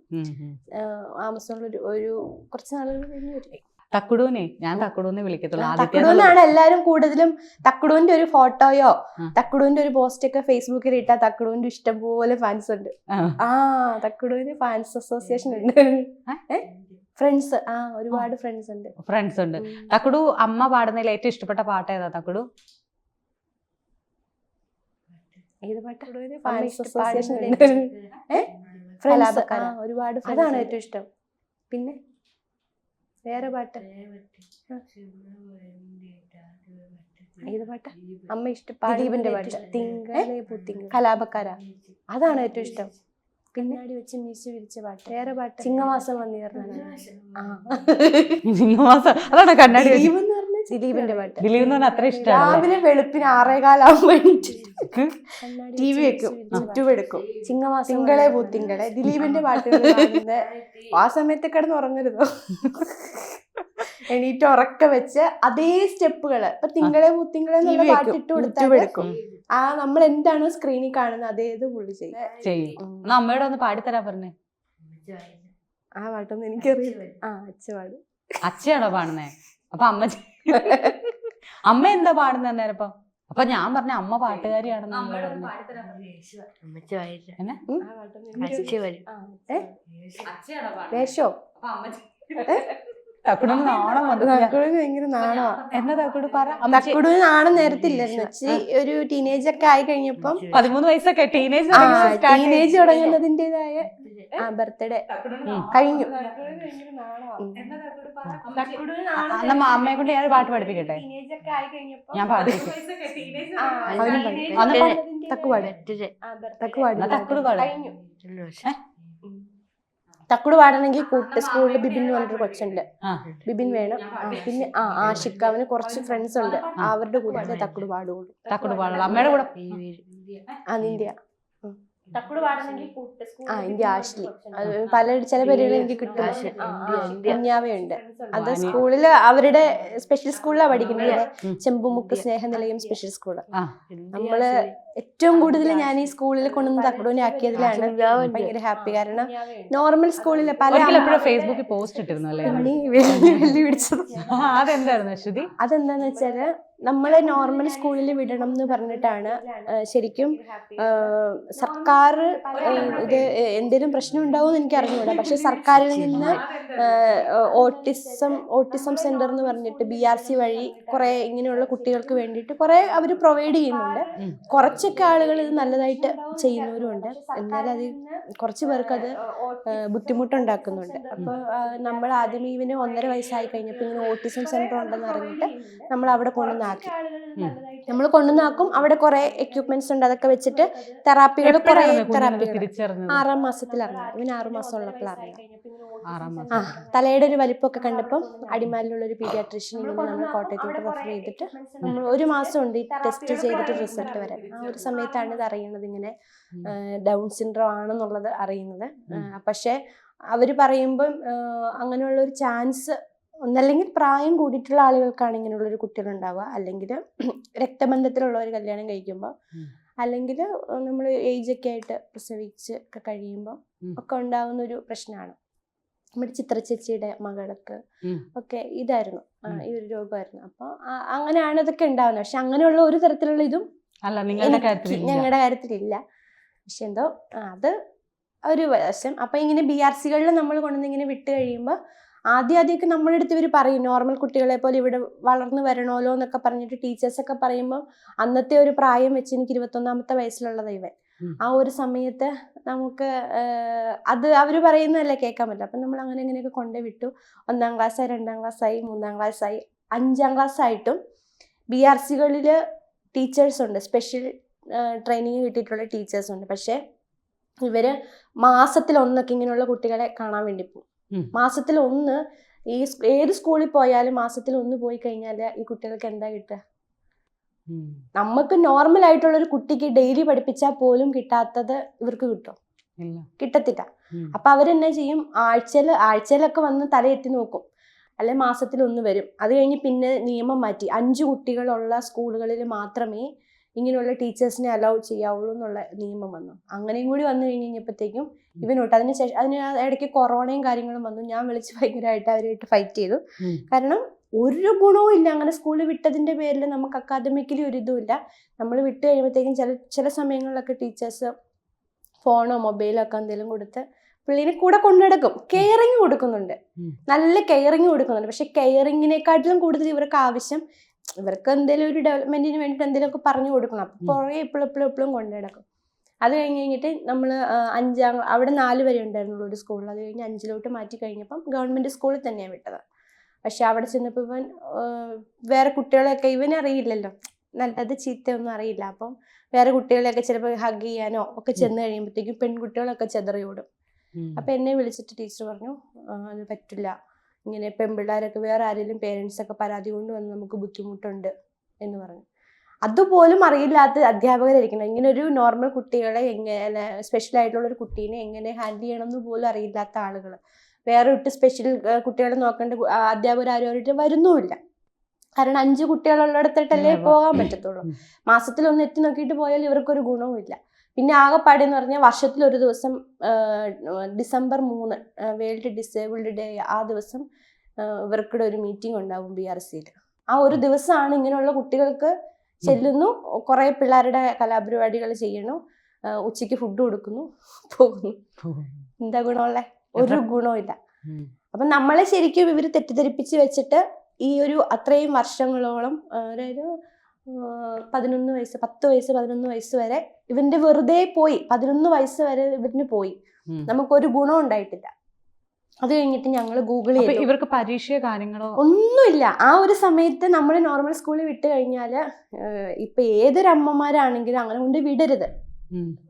ആമസോണിൽ ഒരു ഒരു കുറച്ച് നാളുകൾ കഴിഞ്ഞു വരും. തക്കുടൂനെ ഞാൻ തക്കുടൂന്നെ വിളിക്കത്തുള്ളൂ. തക്കുടൂനാണ് എല്ലാരും കൂടുതലും തക്കുടൂന്റെ ഒരു ഫോട്ടോയോ. തക്കുടൂന്റെ ഒരു പോസ്റ്റ് ഒക്കെ ഫേസ്ബുക്കിൽ ഇട്ടാ തക്കുടൂന്റെ ഇഷ്ടം പോലെ ഫാൻസ് ഉണ്ട്. ആ. ആ തക്കുടൂന് ഫാൻസ് അസോസിയേഷൻ ഉണ്ട്. ഫ്രണ്ട്സ് ആ ഒരുപാട് ഫ്രണ്ട്സ് ഉണ്ട്. ഫ്രണ്ട്സ് ഉണ്ട്. തക്കുടു അമ്മ പാടുന്നതിൽ ഏറ്റവും ഇഷ്ടപ്പെട്ട പാട്ട് ഏതാ തക്കുടു? ഏത് പാട്ടാണ് കലാപക്കാരാ. ഒരുപാട് അതാണ് ഏറ്റവും ഇഷ്ടം. പിന്നെ? വേറെ പാട്ട്. ഏത് പാട്ട? അമ്മ ഇഷ്ടപ്പെട്ട പാട്ട്. തിങ്കളേ പുത്തിങ്കൾ അതാണ് ഏറ്റവും ഇഷ്ടം. കണ്ണാടി വെച്ച് മീശ വിരിച്ച പാട്ട്. വേറെ പാട്ട്. ചിങ്ങമാസം വന്നിരുന്ന ആ. ചിങ്ങമാസം. അതാണ് കണ്ണാടി വെച്ച്- ദിലീപ് ദിലീപിന്റെ പാട്ട്. ദിലീപ് എന്ന് പറഞ്ഞാൽ അത്ര ഇഷ്ടമാണ് രാവിലെ വെളുപ്പിന് ആറേകാലാകുമ്പോ ടി വി വെക്കും. യൂട്യൂബ് എടുക്കും. ചിങ്ങമാസം തിങ്കളെ പൂത്തിങ്കളെ. ദിലീപിന്റെ പാട്ടുകൾ ആ സമയത്ത് കിടന്ന് ഉറങ്ങരുതോ എണീറ്റ് ഉറക്ക വെച്ച് അതേ സ്റ്റെപ്പുകൾ. ഇപ്പൊ തിങ്കളെ മുത്തിങ്കളെ എന്നുള്ള TV പാട്ട് ഇട്ട് യൂട്യൂബ് കൊടുത്താൽ ആ നമ്മൾ എന്താണ് സ്ക്രീനിൽ കാണുന്നത് അതേത് പുള്ളി ചെയ്യും. അമ്മയോട് ഒന്ന് പാടിത്തരാ പറഞ്ഞേ. ആ പാട്ടൊന്നും എനിക്കറിയില്ല. ആ അച്ഛ പാടും. അച്ഛയാണോ പാടുന്നേ? അപ്പൊ അമ്മ അമ്മ എന്താ പാടുന്ന അന്നേരം ഇപ്പൊ? അപ്പൊ ഞാൻ പറഞ്ഞ അമ്മ പാട്ടുകാരിയാണെന്ന്? വേഷോ? തക്കുടിന് നാണം വന്നു. ഭയങ്കര നാണമാ എന്നാ തക്കുട് പറ. തക്കുടിന് നാണം നേരത്തില്ലായിരുന്നു ഇച്ചിരി ഒരു ടീനേജ് ഒക്കെ ആയി കഴിഞ്ഞപ്പം പതിമൂന്ന് വയസ്സൊക്കെ. ടീനേജ് ടീനേജ് തുടങ്ങുന്നതിന്റെതായ ആ ബർത്ത്ഡേ കഴിഞ്ഞു. എന്നാ അമ്മയെ കൊണ്ട് ഞാൻ പാട്ട് പഠിപ്പിക്കട്ടെ? ഞാൻ പാടിപ്പിക്കും തക്കുപാട്. തക്കുപാട്. തക്കുട് വർഷം തക്കുട് പാടണമെങ്കിൽ കൂട്ട് സ്കൂളിൽ ബിബിൻ എന്ന് പറഞ്ഞൊരു കൊച്ചുണ്ട്. ബിബിൻ വേണം. പിന്നെ ആ ആഷിക്ക അവന് കുറച്ച് ഫ്രണ്ട്സ് ഉണ്ട്. അവരുടെ കൂടെ തക്കുട് പാടുള്ളൂ. തക്കുട് പാടുള്ളൂ. അമ്മയുടെ കൂടെ ആ ആ ഇന്ത്യ ആഷ്ലി. പല ചില പേരുകൾ എനിക്ക് കിട്ടും. കുഞ്ഞാവയുണ്ട്. അത് സ്കൂളിൽ അവരുടെ സ്പെഷ്യൽ സ്കൂളിലാണ് പഠിക്കുന്നത്. ചെമ്പുമുക്ക് സ്നേഹനിലയം സ്പെഷ്യൽ സ്കൂൾ നമ്മൾ ഏറ്റവും കൂടുതൽ ഞാൻ ഈ സ്കൂളിൽ കൊണ്ടുവന്ന് തക്കടൂനെ ആക്കിയതിലാണ്. ഭയങ്കര ഹാപ്പി കാരണം നോർമൽ സ്കൂളിലെ പല ഫേസ്ബുക്കിൽ പോസ്റ്റ് ഇട്ടിരുന്നു അല്ലേ പിന്നെ വെല്ലു വെല്ലു പിടിച്ചത്. ആ, അതെന്തായിരുന്നു അശ്വതി അതെന്താന്ന് വെച്ചാൽ നമ്മളെ നോർമൽ സ്കൂളിൽ വിടണം എന്ന് പറഞ്ഞിട്ടാണ് ശരിക്കും സർക്കാർ ഇത് എന്തെങ്കിലും പ്രശ്നം ഉണ്ടാവും എനിക്ക് അറിഞ്ഞുകൂടാ പക്ഷെ സർക്കാരിൽ നിന്ന് ഓട്ടിസം ഓട്ടിസം സെന്റർ എന്ന് പറഞ്ഞിട്ട് ബി ആർ സി വഴി കുറെ ഇങ്ങനെയുള്ള കുട്ടികൾക്ക് വേണ്ടിയിട്ട് കുറെ അവർ പ്രൊവൈഡ് ചെയ്യുന്നുണ്ട്. കുറച്ചൊക്കെ ആളുകൾ ഇത് നല്ലതായിട്ട് ചെയ്യുന്നവരുമുണ്ട് എന്നാലും അത് കുറച്ച് പേർക്ക് അത് ബുദ്ധിമുട്ടുണ്ടാക്കുന്നുണ്ട്. അപ്പോൾ നമ്മൾ ആദ്യം ഇവന് ഒന്നര വയസ്സായി കഴിഞ്ഞപ്പോൾ ഇങ്ങനെ ഓട്ടിസം സെന്റർ ഉണ്ടെന്ന് അറിഞ്ഞിട്ട് നമ്മൾ അവിടെ കൊണ്ടുവന്നാക്കി. നമ്മൾ കൊണ്ടുവന്നാക്കും. അവിടെ കുറെ എക്യുപ്മെന്റ്സ് ഉണ്ട്. അതൊക്കെ വെച്ചിട്ട് തെറാപ്പികൾ കുറെ തെറാപ്പി തെറാപ്പികൾ ആറാം മാസത്തിൽ അറിഞ്ഞത് ഇവന് ആറു മാസം ഉള്ളപ്പോൾ അറിയാം ആറാം ആ മാസം തലയുടെ ഒരു വലിപ്പമൊക്കെ കണ്ടപ്പം അടിമാലിലുള്ള ഒരു പീഡിയാട്രീഷ്യൻ ഇങ്ങനെ നമ്മൾ കോട്ടയത്തോട്ട് റെഫർ ചെയ്തിട്ട് നമ്മൾ ഒരു മാസം ഉണ്ട് ഈ ടെസ്റ്റ് ചെയ്തിട്ട് റിസൾട്ട് വരാൻ. ആ ഒരു സമയത്താണ് ഇത് അറിയുന്നത് ഇങ്ങനെ ഡൗൺ സിൻഡ്രോം ആണെന്നുള്ളത് അറിയുന്നത്. പക്ഷെ അവർ പറയുമ്പം അങ്ങനെയുള്ള ഒരു ചാൻസ് ഒന്നല്ലെങ്കിൽ പ്രായം കൂടിയിട്ടുള്ള ആളുകൾക്കാണ് ഇങ്ങനെയുള്ളൊരു കുട്ടികളുണ്ടാവുക. അല്ലെങ്കിൽ രക്തബന്ധത്തിലുള്ള ഒരു കല്യാണം കഴിക്കുമ്പോൾ അല്ലെങ്കിൽ നമ്മൾ ഏജ് ഒക്കെ ആയിട്ട് പ്രസവിച്ച് ഒക്കെ കഴിയുമ്പോൾ ഒക്കെ ഉണ്ടാകുന്ന ഒരു പ്രശ്നമാണ്. നമ്മുടെ ചിത്രചേച്ചിയുടെ മകൾക്ക് ഒക്കെ ഇതായിരുന്നു. ഈ ഒരു രോഗമായിരുന്നു. അപ്പൊ അങ്ങനെയാണ് ഇതൊക്കെ ഉണ്ടാവുന്നത്. പക്ഷെ അങ്ങനെയുള്ള ഒരു തരത്തിലുള്ള ഇതും അല്ല നിങ്ങളുടെ എനിക്ക് കാര്യത്തിൽ ഇല്ല. ഞങ്ങളുടെ കാര്യത്തിലില്ല. പക്ഷെ എന്തോ അത് ഒരു വശം. അപ്പൊ ഇങ്ങനെ ബി ആർ സികളിൽ നമ്മൾ കൊണ്ടുവന്ന് ഇങ്ങനെ വിട്ട് കഴിയുമ്പോൾ ആദ്യം ആദ്യമൊക്കെ നമ്മുടെ അടുത്ത് ഇവർ പറയും നോർമൽ കുട്ടികളെ പോലെ ഇവിടെ വളർന്നു വരണമല്ലോ എന്നൊക്കെ പറഞ്ഞിട്ട് ടീച്ചേഴ്സൊക്കെ പറയുമ്പോൾ അന്നത്തെ ഒരു പ്രായം വെച്ച് എനിക്ക് ഇരുപത്തൊന്നാമത്തെ വയസ്സിലുള്ളത് ഇവൻ. ആ ഒരു സമയത്ത് നമുക്ക് അത് അവർ പറയുന്നതല്ലേ കേൾക്കാൻ പറ്റില്ല. അപ്പം നമ്മൾ അങ്ങനെ ഇങ്ങനെയൊക്കെ കൊണ്ടേ വിട്ടു. ഒന്നാം ക്ലാസ്സായി രണ്ടാം ക്ലാസ്സായി മൂന്നാം ക്ലാസ്സായി അഞ്ചാം ക്ലാസ്സായിട്ടും ബി ആർ സികളിൽ ടീച്ചേഴ്സ് ഉണ്ട്. സ്പെഷ്യൽ ട്രെയിനിങ് കിട്ടിയിട്ടുള്ള ടീച്ചേഴ്സ് ഉണ്ട്. പക്ഷേ ഇവർ മാസത്തിൽ ഒന്നൊക്കെ ഇങ്ങനെയുള്ള കുട്ടികളെ കാണാൻ വേണ്ടി പോകും. മാസത്തിൽ ഒന്ന് ഈ ഏത് സ്കൂളിൽ പോയാലും മാസത്തിൽ ഒന്ന് പോയി കഴിഞ്ഞാൽ ഈ കുട്ടികൾക്ക് എന്താ കിട്ടുക. നമുക്ക് നോർമൽ ആയിട്ടുള്ള ഒരു കുട്ടിക്ക് ഡെയിലി പഠിപ്പിച്ചാൽ പോലും കിട്ടാത്തത് ഇവർക്ക് കിട്ടും. കിട്ടത്തില്ല. അപ്പൊ അവരെന്നാ ചെയ്യും? ആഴ്ചയിൽ ആഴ്ചയിലൊക്കെ വന്ന് തലയെത്തി നോക്കും. അല്ലെ മാസത്തിൽ ഒന്ന് വരും. അത് കഴിഞ്ഞ് പിന്നെ നിയമം മാറ്റി. അഞ്ച് കുട്ടികളുള്ള സ്കൂളുകളിൽ മാത്രമേ ഇങ്ങനെയുള്ള ടീച്ചേഴ്സിനെ അലൗ ചെയ്യാവുള്ളൂ എന്നുള്ള നിയമം വന്നു. അങ്ങനെയും കൂടി വന്നു കഴിഞ്ഞ് കഴിഞ്ഞപ്പോഴത്തേക്കും ഇവനോട്ട്. അതിന് ശേഷം അതിന് ഇടയ്ക്ക് കൊറോണയും കാര്യങ്ങളും വന്നു. ഞാൻ വിളിച്ച് ഭയങ്കരമായിട്ട് അവരുമായിട്ട് ഫൈറ്റ് ചെയ്തു. കാരണം ഒരു ഗുണവും ഇല്ല. അങ്ങനെ സ്കൂളിൽ വിട്ടതിന്റെ പേരിൽ നമുക്ക് അക്കാദമിക്കലി ഒരു ഇതുമില്ല നമ്മൾ വിട്ട് കഴിയുമ്പോഴത്തേക്കും ചില ചില സമയങ്ങളിലൊക്കെ ടീച്ചേഴ്സ് ഫോണോ മൊബൈലോ ഒക്കെ എന്തെങ്കിലും കൊടുത്ത് പുള്ളിനെ കൂടെ കൊണ്ടുനടക്കും കെയറിങ് കൊടുക്കുന്നുണ്ട്. നല്ല കെയറിങ് കൊടുക്കുന്നുണ്ട്. പക്ഷെ കെയറിങ്ങിനെക്കാട്ടിലും കൂടുതൽ ഇവർക്ക് ആവശ്യം ഇവർക്ക് എന്തെങ്കിലും ഒരു ഡെവലപ്മെന്റിന് വേണ്ടിയിട്ട് എന്തെങ്കിലുമൊക്കെ പറഞ്ഞു കൊടുക്കണം. അപ്പൊ പുറകെ എപ്പോഴും എപ്പോഴും എപ്പോഴും കൊണ്ടുനടക്കും അത് കഴിഞ്ഞ് കഴിഞ്ഞിട്ട് നമ്മൾ അഞ്ചാം അവിടെ നാല് വരെ ഉണ്ടായിരുന്നുള്ളൂ ഒരു സ്കൂളിൽ അത് കഴിഞ്ഞ് അഞ്ചിലോട്ട് മാറ്റി കഴിഞ്ഞപ്പം ഗവൺമെന്റ് സ്കൂളിൽ തന്നെയാണ് വിട്ടത്. പക്ഷെ അവിടെ ചെന്നപ്പോൾ ഇവൻ വേറെ കുട്ടികളെയൊക്കെ ഇവനെ അറിയില്ലല്ലോ. നല്ലത് ചീത്തയൊന്നും അറിയില്ല. അപ്പം വേറെ കുട്ടികളെയൊക്കെ ചിലപ്പോൾ ഹഗ് ചെയ്യാനോ ഒക്കെ ചെന്ന് കഴിയുമ്പോഴത്തേക്കും പെൺകുട്ടികളൊക്കെ ചെതറി ഓടും ഉം. അപ്പൊ എന്നെ വിളിച്ചിട്ട് ടീച്ചർ പറഞ്ഞു അത് പറ്റില്ല. ഇങ്ങനെ പെൺപിള്ളേരൊക്കെ വേറെ ആരെങ്കിലും പേരൻസ് ഒക്കെ പരാതി കൊണ്ടുവന്ന് നമുക്ക് ബുദ്ധിമുട്ടുണ്ട് എന്ന് പറഞ്ഞു. അതുപോലും അറിയില്ലാത്ത അധ്യാപകരായിരിക്കണം. ഇങ്ങനെ ഒരു നോർമൽ കുട്ടികളെ എങ്ങനെ സ്പെഷ്യൽ ആയിട്ടുള്ള ഒരു കുട്ടീനെ എങ്ങനെ ഹാൻഡിൽ ചെയ്യണം എന്ന് പോലും അറിയില്ലാത്ത ആളുകൾ വേറെ ഇട്ട് സ്പെഷ്യൽ കുട്ടികളെ നോക്കേണ്ട അധ്യാപകർ ആരും അവരുടെ വരുന്നുമില്ല. കാരണം അഞ്ച് കുട്ടികളുള്ളിടത്തോട്ടല്ലേ പോകാൻ പറ്റത്തുള്ളൂ. മാസത്തിൽ ഒന്ന് എത്തി നോക്കിയിട്ട് പോയാൽ ഇവർക്കൊരു ഗുണവും ഇല്ല പിന്നെ ആകെപ്പാടെ എന്ന് പറഞ്ഞാൽ വർഷത്തിൽ ഒരു ദിവസം ഡിസംബർ മൂന്ന് വേൾഡ് ഡിസേബിൾഡ് ഡേ ആ ദിവസം ഇവർക്കിടെ ഒരു മീറ്റിംഗ് ഉണ്ടാവും ബി ആർ സിയിൽ ആ ഒരു ദിവസമാണ് ഇങ്ങനെയുള്ള കുട്ടികൾക്ക് ചെല്ലുന്നു. കുറെ പിള്ളേരുടെ കലാപരിപാടികൾ ചെയ്യണു ഉച്ചയ്ക്ക് ഉച്ചയ്ക്ക് ഫുഡ് കൊടുക്കുന്നു. പോകുന്നു. എന്താ ഗുണമുള്ള? ഒരു ഗുണമില്ല. അപ്പം നമ്മളെ ശരിക്കും ഇവർ തെറ്റിദ്ധരിപ്പിച്ച് വെച്ചിട്ട് ഈ ഒരു അത്രയും വർഷങ്ങളോളം അതായത് പതിനൊന്ന് വയസ്സ് പത്ത് വയസ്സ് പതിനൊന്ന് വയസ്സ് വരെ ഇവന്റെ വെറുതെ പോയി. പതിനൊന്ന് വയസ്സ് വരെ ഇവരിന് പോയി. നമുക്കൊരു ഗുണം ഉണ്ടായിട്ടില്ല. അത് കഴിഞ്ഞിട്ട് ഞങ്ങൾ ഗൂഗിൾ ചെയ്തു. ഇവർക്ക് പരീക്ഷയോ കാര്യങ്ങളോ? ഒന്നുമില്ല. ആ ഒരു സമയത്ത് നമ്മൾ നോർമൽ സ്കൂളിൽ വിട്ട് കഴിഞ്ഞാൽ ഇപ്പൊ ഏതൊരു അമ്മമാരാണെങ്കിലും അങ്ങനെ കൊണ്ട് വിടരുത്.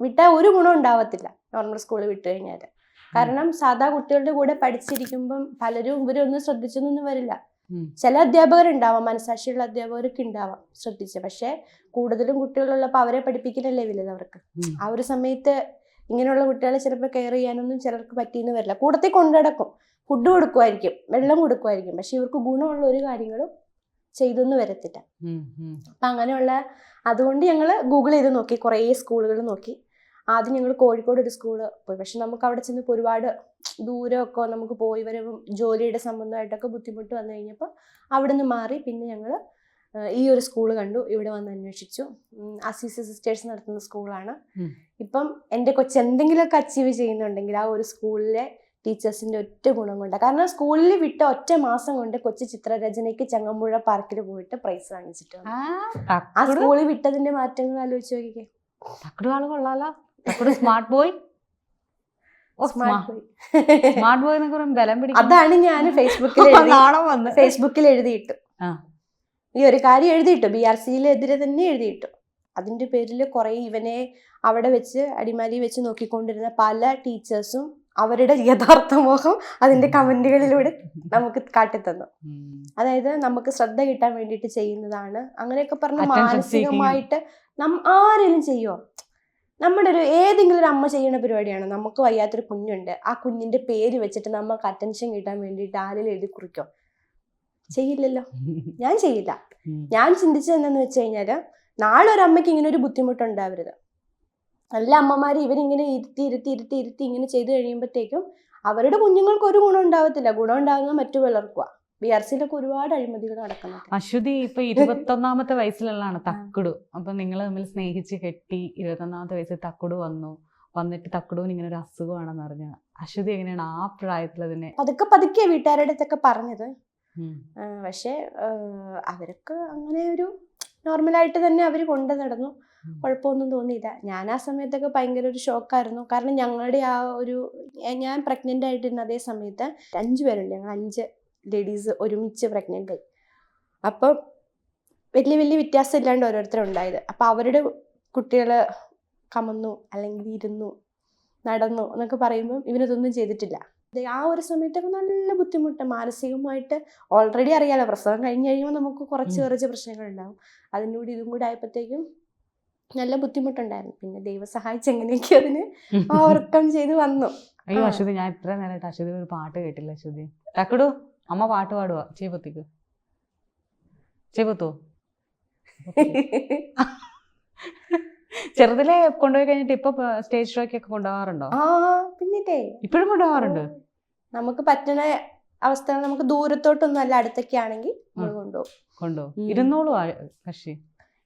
വിട്ടാൽ ഒരു ഗുണം ഉണ്ടാവത്തില്ല നോർമൽ സ്കൂളിൽ വിട്ട് കഴിഞ്ഞാൽ കാരണം സാധാ കുട്ടികളുടെ കൂടെ പഠിച്ചിരിക്കുമ്പം പലരും ഇവരൊന്നും ശ്രദ്ധിച്ചൊന്നും വരില്ല. ചില അധ്യാപകരുണ്ടാവാം മനസാക്ഷിയുള്ള അധ്യാപകരൊക്കെ ഉണ്ടാവാം ശ്രദ്ധിച്ച്. പക്ഷെ കൂടുതലും കുട്ടികളുള്ളപ്പോൾ അവരെ പഠിപ്പിക്കലല്ലേ വലുത് അവർക്ക്. ആ ഒരു സമയത്ത് ഇങ്ങനെയുള്ള കുട്ടികളെ ചിലപ്പോൾ കെയർ ചെയ്യാനൊന്നും ചിലർക്ക് പറ്റിയെന്ന് വരില്ല. കൂടത്തിൽ കൊണ്ടുനടക്കും ഫുഡ് കൊടുക്കുമായിരിക്കും വെള്ളം കൊടുക്കുമായിരിക്കും. പക്ഷെ ഇവർക്ക് ഗുണമുള്ള ഒരു കാര്യങ്ങളും ചെയ്തൊന്നും വരത്തില്ല. അപ്പം അങ്ങനെയുള്ള അതുകൊണ്ട് ഞങ്ങൾ ഗൂഗിൾ ചെയ്ത് നോക്കി കുറേ സ്കൂളുകൾ നോക്കി. ആദ്യം ഞങ്ങൾ കോഴിക്കോട് ഒരു സ്കൂൾ പോയി. പക്ഷെ നമുക്ക് അവിടെ ചെന്നപ്പോൾ ഒരുപാട് ദൂരമൊക്കെ നമുക്ക് പോയി വരവും ജോലിയുടെ സംബന്ധമായിട്ടൊക്കെ ബുദ്ധിമുട്ട് വന്നു കഴിഞ്ഞപ്പോൾ അവിടെ നിന്ന് മാറി. പിന്നെ ഞങ്ങൾ ഈ ഒരു സ്കൂൾ കണ്ടു. ഇവിടെ വന്ന് അന്വേഷിച്ചു. അസീസ് സിസ്റ്റേഴ്സ് നടത്തുന്ന സ്കൂളാണ്. ഇപ്പം എന്റെ കൊച്ച് എന്തെങ്കിലുമൊക്കെ അച്ചീവ് ചെയ്യുന്നുണ്ടെങ്കിൽ ആ ഒരു സ്കൂളിലെ ടീച്ചേഴ്സിന്റെ ഒറ്റ ഗുണം കൊണ്ട് കാരണം സ്കൂളിൽ വിട്ട ഒറ്റ മാസം കൊണ്ട് കൊച്ചു ചിത്രരചനയ്ക്ക് ചങ്ങമ്പുഴ പാർക്കിൽ പോയിട്ട് പ്രൈസ് വാങ്ങിച്ചിട്ട് ആ, സ്കൂളിൽ വിട്ടതിന്റെ മാറ്റങ്ങൾ ആലോചിച്ച് നോക്കിക്കേ. തക്കുടു ആൾ കൊള്ളാലോ. തക്കുടു സ്മാർട്ട് ബോയ് സ്മാർട്ട് ബോയ് ബലം പിടിക്കും അതാണ് ഞാൻ ഫേസ്ബുക്കിൽ ഫേസ്ബുക്കിൽ എഴുതിയിട്ടു. ഈ ഒരു കാര്യം എഴുതിയിട്ടു. ബി ആർ സിയിലെതിരെ തന്നെ എഴുതിയിട്ടു. അതിന്റെ പേരിൽ കുറേ ഇവനെ അവിടെ വെച്ച് അടിമാലി വെച്ച് നോക്കിക്കൊണ്ടിരുന്ന പല ടീച്ചേഴ്സും അവരുടെ യഥാർത്ഥ മോഹം അതിന്റെ കമന്റുകളിലൂടെ നമുക്ക് കാട്ടിത്തന്നു. അതായത് നമുക്ക് ശ്രദ്ധ കിട്ടാൻ വേണ്ടിയിട്ട് ചെയ്യുന്നതാണ്. അങ്ങനെയൊക്കെ പറഞ്ഞ് മാനസികമായിട്ട് നം ആരെങ്കിലും ചെയ്യുമോ നമ്മുടെ ഒരു ഏതെങ്കിലും ഒരു അമ്മ ചെയ്യുന്ന പരിപാടിയാണ്? നമുക്ക് വയ്യാത്തൊരു കുഞ്ഞുണ്ട്. ആ കുഞ്ഞിന്റെ പേര് വെച്ചിട്ട് നമുക്ക് അറ്റൻഷൻ കിട്ടാൻ വേണ്ടിയിട്ട് ആരെങ്കിലും എഴുതി കുറിക്കോ? ചെയ്യില്ലല്ലോ. ഞാൻ ചെയ്യില്ല. ഞാൻ ചിന്തിച്ചത് എന്താന്ന് വെച്ച് കഴിഞ്ഞാൽ നാളെ ഒരു അമ്മയ്ക്ക് ഇങ്ങനെ ഒരു ബുദ്ധിമുട്ടുണ്ടാവരുത്. നല്ല അമ്മമാര് ഇവരിങ്ങനെ ഇരുത്തി ഇരുത്തി ഇരുത്തി ഇരുത്തി ഇങ്ങനെ ചെയ്തു കഴിയുമ്പോഴത്തേക്കും അവരുടെ കുഞ്ഞുങ്ങൾക്ക് ഒരു ഗുണം ഉണ്ടാവത്തില്ല. ഗുണം ഉണ്ടാകുന്ന മറ്റു പിള്ളേർക്കുവാ. ബി ആർ സിയിലൊക്കെ ഒരുപാട് അഴിമതികൾ നടക്കുന്നുണ്ട്. അശ്വതി ഇപ്പൊ ഇരുപത്തൊന്നാമത്തെ വയസ്സിലുള്ളതാണ് തക്കുടു. അപ്പൊ നിങ്ങൾ തമ്മിൽ സ്നേഹിച്ച് കെട്ടി ഇരുപത്തൊന്നാമത്തെ വയസ്സിൽ തക്കുടു വന്നു. വന്നിട്ട് തക്കുടുവിന് ഇങ്ങനെ ഒരു അസുഖമാണെന്ന് അറിഞ്ഞ അശ്വതി എങ്ങനെയാണ് ആ പ്രായത്തിൽ അതിനെ പതുക്കെ പതുക്കെ വീട്ടുകാരുടെ അടുത്തൊക്കെ പറഞ്ഞത്. പക്ഷേ അവരൊക്കെ അങ്ങനെ ഒരു നോർമലായിട്ട് തന്നെ അവർ കൊണ്ടു നടന്നു. കുഴപ്പമൊന്നും തോന്നിയില്ല. ഞാൻ ആ സമയത്തൊക്കെ ഭയങ്കര ഒരു ഷോക്കായിരുന്നു കാരണം ഞങ്ങളുടെ ആ ഒരു ഞാൻ പ്രഗ്നന്റ് ആയിട്ടിരുന്ന അതേ സമയത്ത് അഞ്ച് പേരുണ്ട്. ഞങ്ങൾ അഞ്ച് ലേഡീസ് ഒരുമിച്ച് പ്രഗ്നന്റ് ആയി. അപ്പം വലിയ വലിയ വ്യത്യാസം ഇല്ലാണ്ട് ഓരോരുത്തരുണ്ടായത് അപ്പം അവരുടെ കുട്ടികൾ കമന്നു അല്ലെങ്കിൽ ഇരുന്നു നടന്നു എന്നൊക്കെ പറയുമ്പം ഇവനതൊന്നും ചെയ്തിട്ടില്ല. ആ ഒരു സമയത്തൊക്കെ നല്ല ബുദ്ധിമുട്ട്. മാനസികമായിട്ട് ഓൾറെഡി അറിയാലോ പ്രസവം കഴിഞ്ഞ് കഴിയുമ്പോൾ നമുക്ക് കുറച്ച്. കുറച്ച് പ്രശ്നങ്ങളുണ്ടാവും അതിന്റെ കൂടി ഇതും കൂടി ആയപ്പോഴത്തേക്കും നല്ല ബുദ്ധിമുട്ടുണ്ടായിരുന്നു. പിന്നെ ദൈവം സഹായിച്ച് എങ്ങനെയൊക്കെ അതിന് ഓവർകം ചെയ്ത് വന്നു. അയ്യോ. അശ്വതി ഞാൻ ഇത്ര നേരമായിട്ട് അശ്വതി ഒരു പാട്ട് കേട്ടില്ല അശ്വതി. തക്കടു അമ്മ പാട്ട് പാടുക ചേപ്പത്തിക്ക് ചേപ്പത്തോ ചെറുതിലെ കൊണ്ടുപോയി കഴിഞ്ഞിട്ട് ഇപ്പൊ സ്റ്റേജ് ഷോക്കൊക്കെ കൊണ്ടുപോകാറുണ്ടോ? ആ ഇപ്പോഴും കൊണ്ടുപോകാറുണ്ട്. നമുക്ക് പറ്റുന്ന അവസ്ഥ നമുക്ക് ദൂരത്തോട്ടൊന്നും അല്ല അടുത്തൊക്കെ ആണെങ്കിൽ. കൊണ്ടുപോകും. കൊണ്ടുപോകും. ഇരുന്നോളൂ കക്ഷി.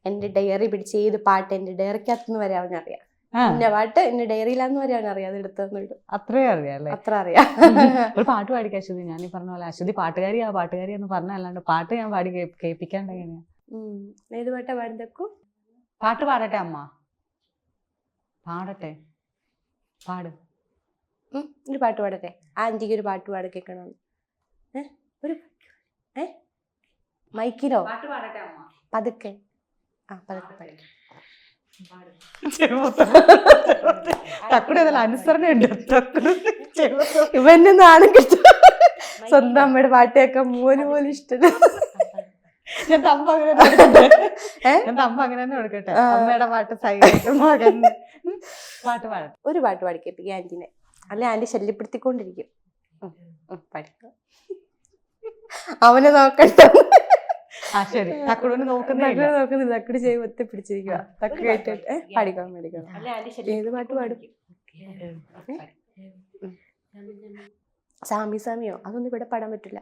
എന്റെ ഡയറി പിടിച്ച് ഏത് പാട്ട് എന്റെ ഡയറിക്കകത്തുനിന്ന് വരെ അവനറിയാം. എന്റെ പാട്ട് എന്റെ ഡയറിയിലാന്ന് വരെ അവനറിയാം എടുത്തു അത്രേ അറിയാം അത്ര അറിയാം. ഒരു പാട്ട് പാടിക്കാൻ അശ്വതി ഞാൻ ഈ പറഞ്ഞ പോലെ അശ്വതി പാട്ടുകാരിയാ പാട്ടുകാരി എന്ന് പറഞ്ഞല്ലാണ്ട് പാട്ട് ഞാൻ പാടി കേൾപ്പിക്കാണ്ട് എങ്ങനെയാ? ഉം. ഏത് പാട്ടാ പാടുന്നേക്കു? പാട്ട് പാടട്ടെ അമ്മ. പാടട്ടെ. പാട്. ഒരു പാട്ട് പാടട്ടെ. ആന്റിക്ക് ഒരു പാട്ട് പാടി കേൾക്കണം ഏ ഒരു ഏ മൈക്കിലോ? പാട്ട് പാടട്ടെ അമ്മ. പതുക്കെ. ആ പതുക്കെ പാടിക്കാം തക്കുടെ അതിൽ അനുസരണയുണ്ട് ഇവന്റെ നാണം കിട്ടും. സ്വന്തം അമ്മയുടെ പാട്ട് കേൾക്കാൻ മോന് പോലും ഇഷ്ടം. ഞാൻ തമ്പ അങ്ങനെ തന്നെ കൊടുക്കട്ടെ. ഞാൻ തമ്പ അങ്ങനെ തന്നെ കൊടുക്കട്ടെ. അമ്മയുടെ പാട്ട് സൈഡ് മകൻ. പാട്ട് പാടട്ടെ ഒരു പാട്ട് പാടി കേൾപ്പിക്കുക ആന്റിനെ. അല്ലെ ആന്റി ശല്യപ്പെടുത്തിക്കൊണ്ടിരിക്കും. ഉം, അവനെ നോക്കണ്ട ആ ശരി. തക്കുടുവിന് നോക്കുന്നില്ല നോക്കുന്നില്ല. തക്കട് ചെയ്ത് ഒത്തി പിടിച്ചിരിക്കുക തക്ക കേട്ടിട്ട് പഠിക്കണം പാടിക്കണം ഏത് പാട്ട് പാടും? സാമി സാമിയോ? അതൊന്നും ഇവിടെ പാടാൻ പറ്റില്ല.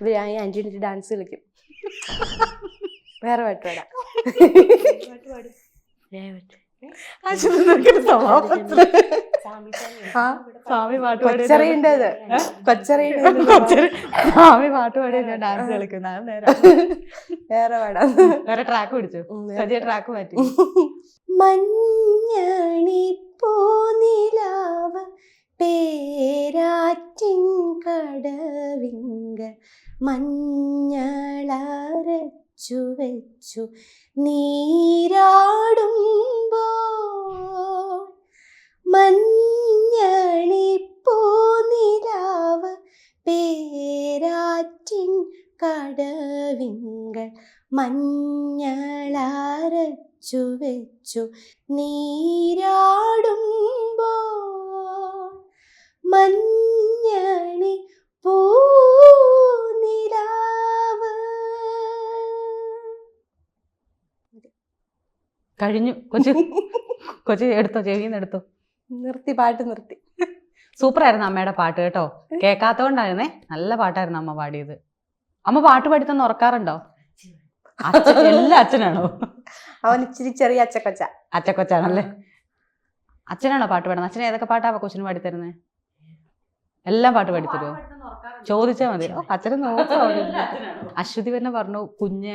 ഇവർ ആ ആന്റി ഡാൻസ് കളിക്കും. വേറെ പാട്ട് പാടാം. പാട്ട് പാടും. സ്വാമി പാട്ട് പാടി കൊച്ചറിയേണ്ടത് കൊച്ചറിയേണ്ടത് കൊച്ചറി- സ്വാമി പാട്ട് പാടി ഞാൻ ഡാൻസ് കളിക്കുന്ന നേരെ. വേറെ പാടാം. വേറെ ട്രാക്ക് പിടിച്ചു. ഉം, ട്രാക്ക് മാറ്റി. മഞ്ഞണി പോനിലാവ് പേരാറ്റിൻ കടവിങ്ക. മഞ്ഞളരച്ചു വെച്ചു. നീരാടുമ്പോൾ മഞ്ഞണി പൂനിലാവ് പേരാറ്റിൻ കടവിങ്കൾ മഞ്ഞളരച്ചു വെച്ചു. നീരാടുമ്പോൾ മഞ്ഞണി പൂനിലാവ് കഴിഞ്ഞു. കൊച്ചു കൊച്ചു എടുത്തോ ചെവിന്ന് എടുത്തോ. നിർത്തി പാട്ട് നിർത്തി. സൂപ്പർ ആയിരുന്നു അമ്മയുടെ പാട്ട് കേട്ടോ. കേൾക്കാത്തോണ്ടായിരുന്നേ നല്ല പാട്ടായിരുന്നു അമ്മ പാടിയത്. അമ്മ പാട്ട് പാടിത്തന്ന് ഉറക്കാറുണ്ടോ? എല്ലാ അച്ഛനാണോ? അവൻ ഇച്ചിരി ചെറിയ അച്ചക്കൊച്ച. അച്ചക്കൊച്ചാണല്ലേ? അച്ഛനാണോ പാട്ട് പാടുന്നത്? അച്ഛൻ ഏതൊക്കെ പാട്ടാ കൊച്ചിന് പാടിത്തരുന്നത് എല്ലാം പാട്ട് പാടിത്തരുമോ ചോദിച്ചാൽ മതി. ഓ, അച്ഛനെ നോക്കാം അശ്വതി തന്നെ പറഞ്ഞു കുഞ്ഞ്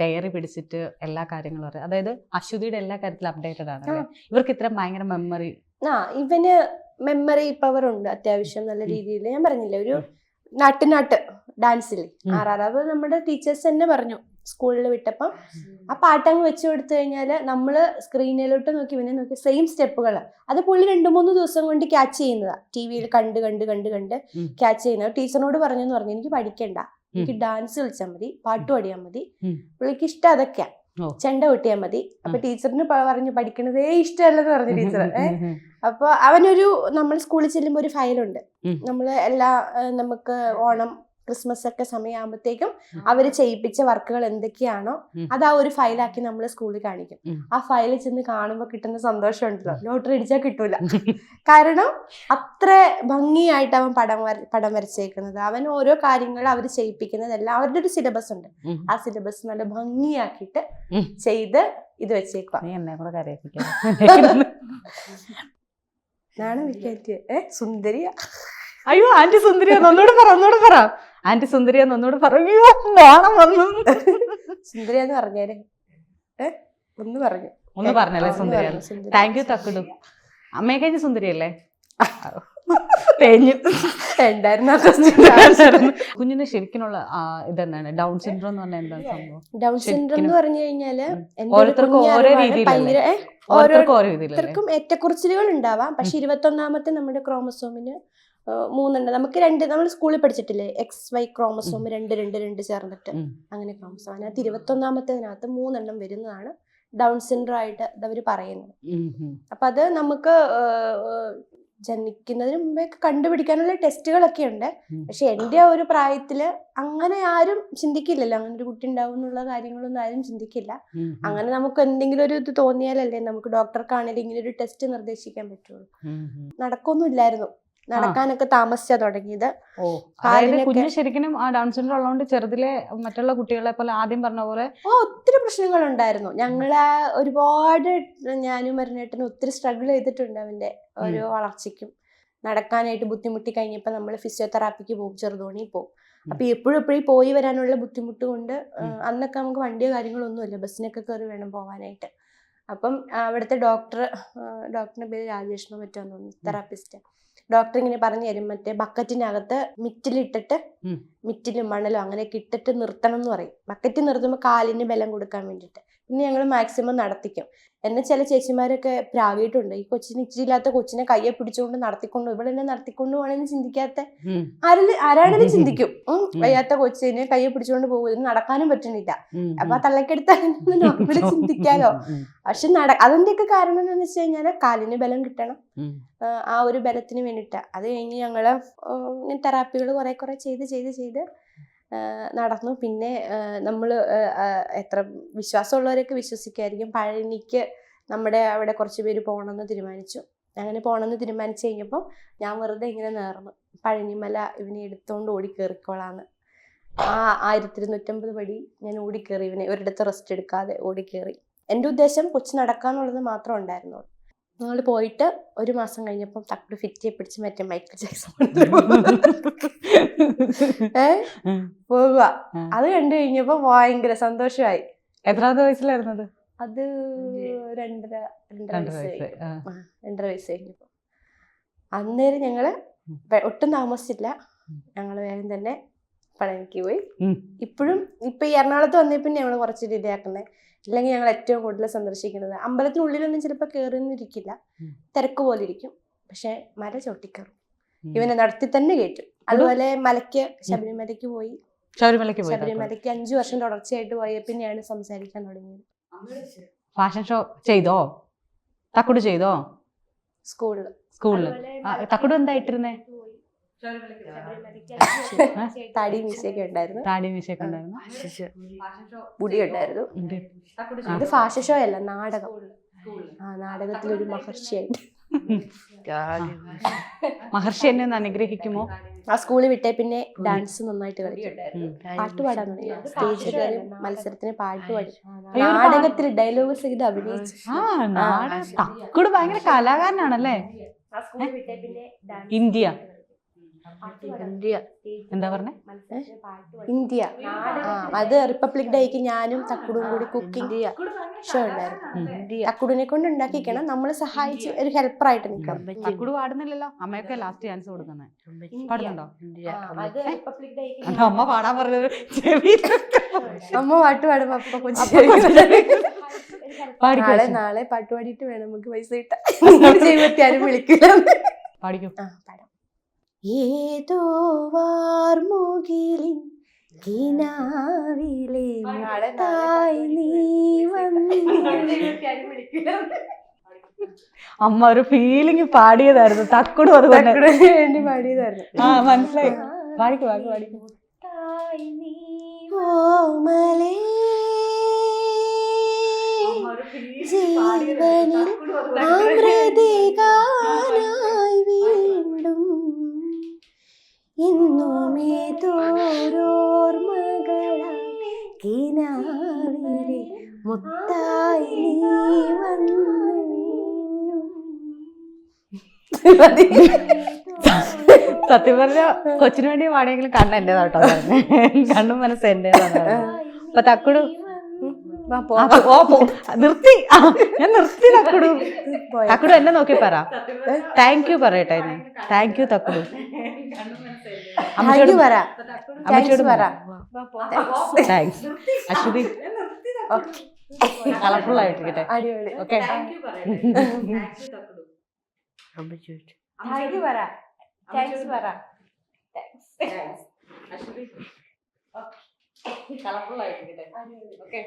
ഡയറി പിടിച്ചിട്ട് എല്ലാ കാര്യങ്ങളും അറിയാം. അതായത് അശ്വതിയുടെ എല്ലാ കാര്യത്തിലും അപ്ഡേറ്റഡ് ആണ് ഇവർക്ക് ഇത്ര ഭയങ്കര മെമ്മറി ആ ഇവന് മെമ്മറി പവർ ഉണ്ട് അത്യാവശ്യം നല്ല രീതിയിൽ ഞാൻ പറഞ്ഞില്ലേ ഒരു നാട്ടിനാട്ട് നാട്ട് ഡാൻസിൽ. ആറാറാവ് നമ്മുടെ ടീച്ചേഴ്സ് തന്നെ പറഞ്ഞു. സ്കൂളിൽ വിട്ടപ്പം ആ പാട്ടങ്ങ് വെച്ച് കൊടുത്തു കഴിഞ്ഞാൽ നമ്മൾ സ്ക്രീനിലോട്ട് നോക്കി പിന്നെ നോക്കി സെയിം സ്റ്റെപ്പുകൾ അത് പുള്ളി രണ്ട് മൂന്ന് ദിവസം കൊണ്ട് ക്യാച്ച് ചെയ്യുന്നതാ. ടി വിയിൽ കണ്ട് കണ്ട് കണ്ട് കണ്ട് ക്യാച്ച് ചെയ്യുന്നത്. ടീച്ചറിനോട് പറഞ്ഞെന്ന് പറഞ്ഞു എനിക്ക് പഠിക്കണ്ട. എനിക്ക് ഡാൻസ് കളിച്ചാൽ മതി പാട്ട് പാടിയാൽ മതി. പുള്ളിക്ക് ഇഷ്ടം അതൊക്കെയാ. ചെണ്ട കൊട്ടിയാൽ മതി. അപ്പൊ. ടീച്ചറിന് പറഞ്ഞു പഠിക്കണതേ ഇഷ്ടമല്ലെന്ന് പറഞ്ഞു ടീച്ചർ അപ്പൊ അവനൊരു നമ്മൾ സ്കൂളിൽ ചെല്ലുമ്പോൾ ഒരു ഫയലുണ്ട്. നമ്മൾ എല്ലാ നമുക്ക് ഓണം ക്രിസ്മസ് ഒക്കെ സമയമാകുമ്പോഴത്തേക്കും അവർ ചെയ്യിപ്പിച്ച വർക്കുകൾ എന്തൊക്കെയാണോ. അത് ആ ഒരു ഫയലാക്കി നമ്മൾ സ്കൂളിൽ കാണിക്കും. ആ ഫയൽ ചെന്ന് കാണുമ്പോൾ കിട്ടുന്ന സന്തോഷം ഉണ്ടല്ലോ ലോട്ടറി അടിച്ചാൽ കിട്ടൂല. കാരണം അത്ര ഭംഗിയായിട്ട് അവൻ പടം വര പടം വരച്ചേക്കുന്നത്. അവൻ ഓരോ കാര്യങ്ങൾ അവർ ചെയ്യിപ്പിക്കുന്നതെല്ലാം അവരുടെ ഒരു സിലബസ് ഉണ്ട്. ആ സിലബസ് നല്ല ഭംഗിയാക്കിയിട്ട് ചെയ്ത് ഇത് വെച്ചേക്കുക നീ എന്നെ കൂടെ കരയിപ്പിക്കാം നാണം വിക്കറ്റ് ഏ സുന്ദരിയ. അയ്യോ ആന്റി സുന്ദരിയാന്ന് ഒന്നുകൂടെ പറ ഒന്നുകൂടെ പറ. ആന്റി സുന്ദരി എന്ന് ഒന്നുകൂടെ പറഞ്ഞു. നാണം വന്നു. സുന്ദരി എന്ന് പറഞ്ഞേരെ. ഏ? ഒന്ന് പറഞ്ഞു. ഒന്ന് പറഞ്ഞല്ലേ സുന്ദരി. Thank you Thakkudu. അമ്മയെ കഴിഞ്ഞ സുന്ദരിയല്ലേ? അല്ലേ. കുഞ്ഞിന് ശരിക്കുള്ള ഇതെന്താണ്? ഡൗൺ സിൻഡ്രോം എന്ന് പറഞ്ഞാൽ എന്താണ് സംഭവം? ഡൗൺ സിൻഡ്രോം എന്ന് പറഞ്ഞു കഴിഞ്ഞാൽ ഓരോരുത്തർക്കും ഓരോ ഓരോരുത്തർക്കും ഓരോരുത്തർക്കും ഏറ്റക്കുറച്ചിലുകൾ ഉണ്ടാവാം. പക്ഷെ ഇരുപത്തൊന്നാമത്തെ നമ്മുടെ ക്രോമസോമിന് മൂന്നുണ്ട് നമുക്ക് രണ്ട് നമ്മൾ സ്കൂളിൽ പഠിച്ചിട്ടില്ലേ എക്സ് വൈ ക്രോമസോം രണ്ട് രണ്ട് രണ്ട് ചേർന്നിട്ട്. അങ്ങനെ ക്രോമസോം അതിനകത്ത് ഇരുപത്തൊന്നാമത്തേതിനകത്ത് മൂന്നെണ്ണം വരുന്നതാണ് ഡൗൺ സിൻഡ്രോ ആയിട്ട് അവർ പറയുന്നത്. അപ്പൊ അത് നമുക്ക് ജനിക്കുന്നതിന് മുമ്പേ കണ്ടുപിടിക്കാനുള്ള ടെസ്റ്റുകളൊക്കെ ഉണ്ട്. പക്ഷെ എന്റെ ആ ഒരു പ്രായത്തിൽ അങ്ങനെ ആരും ചിന്തിക്കില്ലല്ലോ അങ്ങനെ ഒരു കുട്ടി ഉണ്ടാവും എന്നുള്ള കാര്യങ്ങളൊന്നും ആരും ചിന്തിക്കില്ല. അങ്ങനെ നമുക്ക് എന്തെങ്കിലും ഒരു ഇത് തോന്നിയാലല്ലേ നമുക്ക് ഡോക്ടർക്കാണെങ്കിലും ഇങ്ങനെ ഒരു ടെസ്റ്റ് നിർദ്ദേശിക്കാൻ പറ്റുള്ളൂ ഉം, ഉം. നടക്കൊന്നും ഇല്ലായിരുന്നു നടക്കാനൊക്കെ താമസിച്ചാ തുടങ്ങിയത്. ഓ കുഞ്ഞ് ശരിക്കും ആ ഡൗൺ സിൻഡ്രോം ഉള്ളതുകൊണ്ട് ചെറുതിലെ മറ്റുള്ള കുട്ടികളെ പോലെ ആദ്യം പറഞ്ഞ പോലെ ആ ഒത്തിരി പ്രശ്നങ്ങളുണ്ടായിരുന്നു. ഞങ്ങളെ ഒരുപാട് ഞാനും മരുന്നേട്ടനും ഒത്തിരി സ്ട്രഗിൾ ചെയ്തിട്ടുണ്ട് അവന്റെ ഓരോ വളർച്ചയ്ക്കും. നടക്കാനായിട്ട് ബുദ്ധിമുട്ടി കഴിഞ്ഞപ്പോൾ നമ്മൾ ഫിസിയോതെറാപ്പിക്ക് പോകും ചെറുതോണി പോകും. അപ്പൊ എപ്പോഴും എപ്പോഴും പോയി വരാനുള്ള ബുദ്ധിമുട്ട് കൊണ്ട് അന്നൊക്കെ നമുക്ക് വണ്ടിയോ കാര്യങ്ങളൊന്നുമില്ല ബസ്സിനൊക്കെ കയറി വേണം പോകാനായിട്ട് അപ്പം അവിടുത്തെ ഡോക്ടർ ഡോക്ടറിന്റെ പേര് രാജേഷ് മറ്റോ തെറാപ്പിസ്റ്റ് ഡോക്ടർ ഇങ്ങനെ പറഞ്ഞു തരും. മറ്റേ ബക്കറ്റിനകത്ത് മിറ്റിലിട്ടിട്ട്. മിറ്റിലും മണലും അങ്ങനെയൊക്കെ ഇട്ടിട്ട് നിർത്തണം എന്ന് പറയും. ബക്കറ്റ് നിർത്തുമ്പോൾ കാലിന് ബലം കൊടുക്കാൻ വേണ്ടിയിട്ട്. പിന്നെ ഞങ്ങൾ മാക്സിമം നടത്തിക്കും. എന്നെ ചില ചേച്ചിമാരൊക്കെ പ്രാവിയിട്ടുണ്ട്? ഈ കൊച്ചിന് ഇച്ചിരി ഇല്ലാത്ത കൊച്ചിനെ കയ്യെ പിടിച്ചുകൊണ്ട് നടത്തിക്കൊണ്ടു ഇവിടെ എന്നെ നടത്തിക്കൊണ്ടു പോകണമെന്ന് ചിന്തിക്കാത്ത ഉം, ആരെങ്കിലും ആരാണെങ്കിലും ചിന്തിക്കും. വയ്യാത്ത കൊച്ചിനെ കയ്യെ പിടിച്ചുകൊണ്ട് പോകും ഇതിന് നടക്കാനും പറ്റുന്നില്ല. അപ്പൊ ആ തള്ളക്കെടുത്താലും നോർമലി ചിന്തിക്കാലോ. പക്ഷെ നട അതിന്റെയൊക്കെ കാരണം എന്താണെന്ന് വെച്ച് കഴിഞ്ഞാൽ കാലിന് ബലം കിട്ടണം. ആ, ഒരു ബലത്തിന് വേണ്ടിട്ടാ അത് കഴിഞ്ഞ് ഞങ്ങൾ തെറാപ്പികൾ കുറെ കുറെ ചെയ്ത് ചെയ്ത് ചെയ്ത് നടന്നു. പിന്നെ നമ്മൾ എത്ര വിശ്വാസമുള്ളവരൊക്കെ വിശ്വസിക്കുമായിരിക്കും. പഴനിക്ക് നമ്മുടെ അവിടെ കുറച്ച് പേര് പോകണമെന്ന് തീരുമാനിച്ചു. അങ്ങനെ പോകണമെന്ന് തീരുമാനിച്ചു കഴിഞ്ഞപ്പം ഞാൻ വെറുതെ ഇങ്ങനെ നേർന്നു. പഴനിമല ഇവനെ എടുത്തുകൊണ്ട് ഓടി ആ ആയിരത്തി ഇരുന്നൂറ്റമ്പത് പടി ഞാൻ ഓടിക്കേറി ഇവനെ. ഒരിടത്ത് റെസ്റ്റ് എടുക്കാതെ ഓടിക്കേറി. എന്റെ ഉദ്ദേശം കൊച്ചു നടക്കാന്നുള്ളത് മാത്രം ഉണ്ടായിരുന്നുള്ളൂ. ഞങ്ങൾ പോയിട്ട് ഒരു മാസം കഴിഞ്ഞപ്പം തക്കട് ഫിറ്റ് പിടിച്ച് മറ്റേ മൈക്കിൾ ജാക്സൺ ഏ? പോവുക പോകുക അത് കണ്ടു കഴിഞ്ഞപ്പോ ഭയങ്കര സന്തോഷമായി എത്രാമത്തെ വയസ്സിലായിരുന്നത്? അത് രണ്ടര രണ്ടര രണ്ട് വയസ്സ് രണ്ടര വയസ്സ് കഴിഞ്ഞപ്പോ. അന്നേരം ഞങ്ങൾ ഒട്ടും താമസിച്ചില്ല. ഞങ്ങൾ വേഗം തന്നെ പഴനിക്ക് പോയി. ഇപ്പോഴും ഇപ്പൊ ഈ എറണാകുളത്ത് വന്നേ പിന്നെ ഞങ്ങൾ കുറച്ച് ഡിലേ ആക്കുന്നത് ഇല്ലെങ്കിൽ ഞങ്ങൾ ഏറ്റവും കൂടുതൽ സന്ദർശിക്കുന്നത്. അമ്പലത്തിനുള്ളിലൊന്നും ചിലപ്പോൾ കയറുന്നിരിക്കില്ല. തിരക്ക് പോലെ ഇരിക്കും പക്ഷെ മല ചവിട്ടിക്കറും ഇവനെ നടത്തി തന്നെ കയറ്റും. അതുപോലെ മലയ്ക്ക് ശബരിമലയ്ക്ക് പോയി. ശബരിമലയ്ക്ക് പോയി ശബരിമലയ്ക്ക് അഞ്ചു വർഷം തുടർച്ചയായിട്ട് പോയ. പിന്നെയാണ് സംസാരിക്കാൻ തുടങ്ങിയത്. ഫാഷൻ ഷോ ചെയ്തോ? തക്കുട് ചെയ്തോ? സ്കൂളിൽ സ്കൂളിൽ. തക്കുട് എന്താ ഇട്ടിരുന്നേ? തടി മീശയൊക്കെ ഉണ്ടായിരുന്നു. താടി മീശയൊക്കെ ഉണ്ടായിരുന്നു. മുടി ഉണ്ടായിരുന്നു. ഉണ്ട്. ഇത് ഫാഷൻ ഷോ അല്ല നാടകം. ആ നാടകത്തിലൊരു മഹർഷിയായിട്ട്. മഹർഷി എന്നെ ഒന്ന് അനുഗ്രഹിക്കുമോ? ആ സ്കൂളിൽ വിട്ടേ പിന്നെ ഡാൻസ് നന്നായിട്ട് കളിക്കും. പാട്ട് പാടാൻ തുടങ്ങി. സ്റ്റേജിൽ കയറി മത്സരത്തിന് പാട്ട് പാടി. നാടകത്തിൽ ഡയലോഗ് സഹിതം അഭിനയിച്ചു. തക്കുട് ഭയങ്കര കലാകാരനാണല്ലേ? ഇന്ത്യ. ഇന്ത്യ. എന്താ പറഞ്ഞേ? ഇന്ത്യ. ആ അത് റിപ്പബ്ലിക് ഡേക്ക് ഞാനും തക്കുടും കൂടി കുക്കിംഗ് ഷോ ഉണ്ടായിരുന്നു. തക്കുടിനെ കൊണ്ട് ഉണ്ടാക്കിക്കണം. നമ്മൾ സഹായിച്ച് ഒരു ഹെൽപ്പറായിട്ട് നിൽക്കാം. തക്കുട് പാടുന്നില്ലല്ലോ? അമ്മയൊക്കെ ലാസ്റ്റ് ചാൻസ് കൊടുക്കുന്നത് പാടുന്നുണ്ടോ? ഇന്ത്യ. അത് റിപ്പബ്ലിക് ഡേക്ക് അമ്മ പാടാൻ പറഞ്ഞത്. അമ്മ പാട്ട് പാടുമ്പോ അപ്പൊ നാളെ നാളെ പാട്ട് പാടിയിട്ട് വേണം. നമുക്ക് പൈസ കിട്ടാൻ ജീവിതത്തിൽ ആരും വിളിക്കില്ല പാടിക്കോ? ആ പാടാം. ഏതോ വാർമുകിലിൻ കിനാവിലെ മുത്തായി നീ വന്നു അമ്മ ഒരു ഫീലിംഗ് പാടിയതായിരുന്നു. തക്കുടും അതുപോലെ വേണ്ടി പാടിയതായിരുന്നു. ആ മനസ്സിലായി. പാടിക്കോ പാടിക്കോ പാടിക്കോ. ഓമലേ ജീവനിൽ അമൃതികാനായി ഇന്നുമേതോരോർമകളായി കിനാവിലെ മുത്തായി നീ വന്നു. സത്യം പറഞ്ഞ കൊച്ചിന് വേണ്ടി പാടിയെങ്കിലും കണ്ണ് എന്റേതാട്ടോ കണ്ണും മനസ്സ് എന്റേതാണ്. അപ്പൊ തക്കുടു. നിർത്തി. ഞാൻ നിർത്തി തക്കുടു. തക്കുടു എന്നെ നോക്കി പറ. താങ്ക് യു പറയട്ടെ താങ്ക് യു തക്കുടു. പറ. അമ്മച്ചിയോട് താങ്ക്സ് അശ്വതി. കളർഫുൾ ആയിട്ടിരിക്കട്ടെ. അടിപൊളി. ഓക്കെ കളർഫുൾ ആയിട്ടിരിക്കട്ടെ. ഓക്കെ